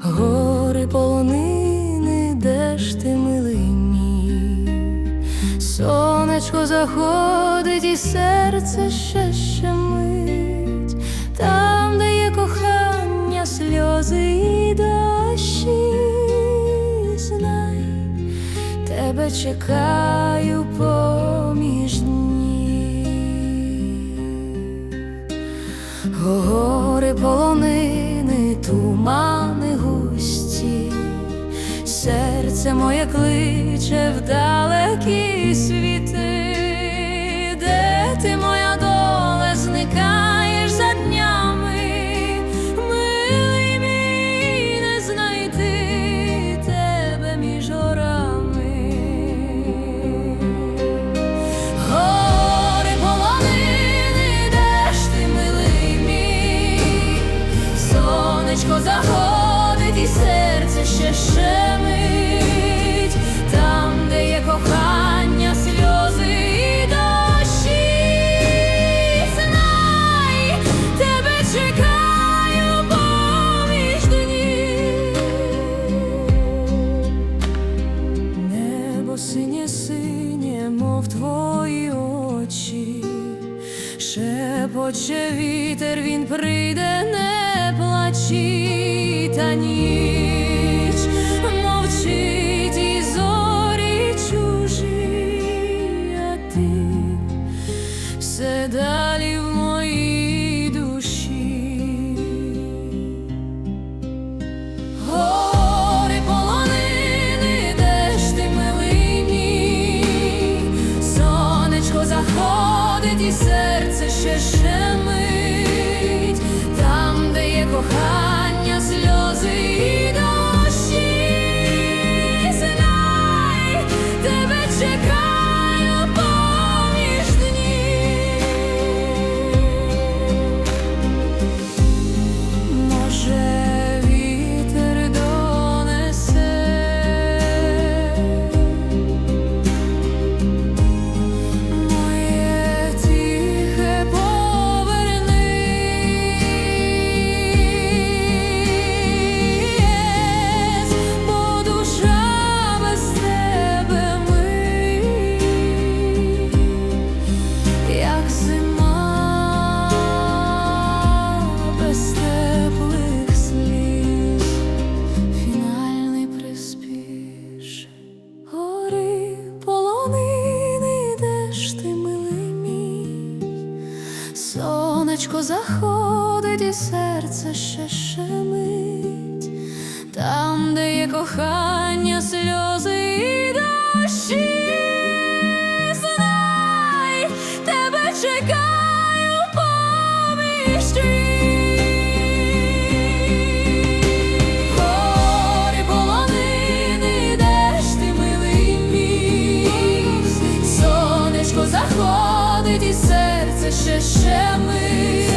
гори полонини, де ж ти милий мій? Сонечко заходить і серце ще щемить, там, де є кохання, сльози і дощі, знай, тебе чекаю поміж кличе в далекі світи, де ти, моя доле, зникаєш за днями, милий мій, не знайти тебе між горами. Гори полонини, де ж ти, милий мій, сонечко заходить і серце ще щемить, Небо синє синє, мов твої очі, шепоче вітер, він прийде, не плачі, та ніч сонечко заходить і серце ще щемить, там, де є кохання, сльози і дощі, знай, тебе чекаю поміж Гори полонини, де ти милий мій, сонечко заходить і серце це ще ще ми.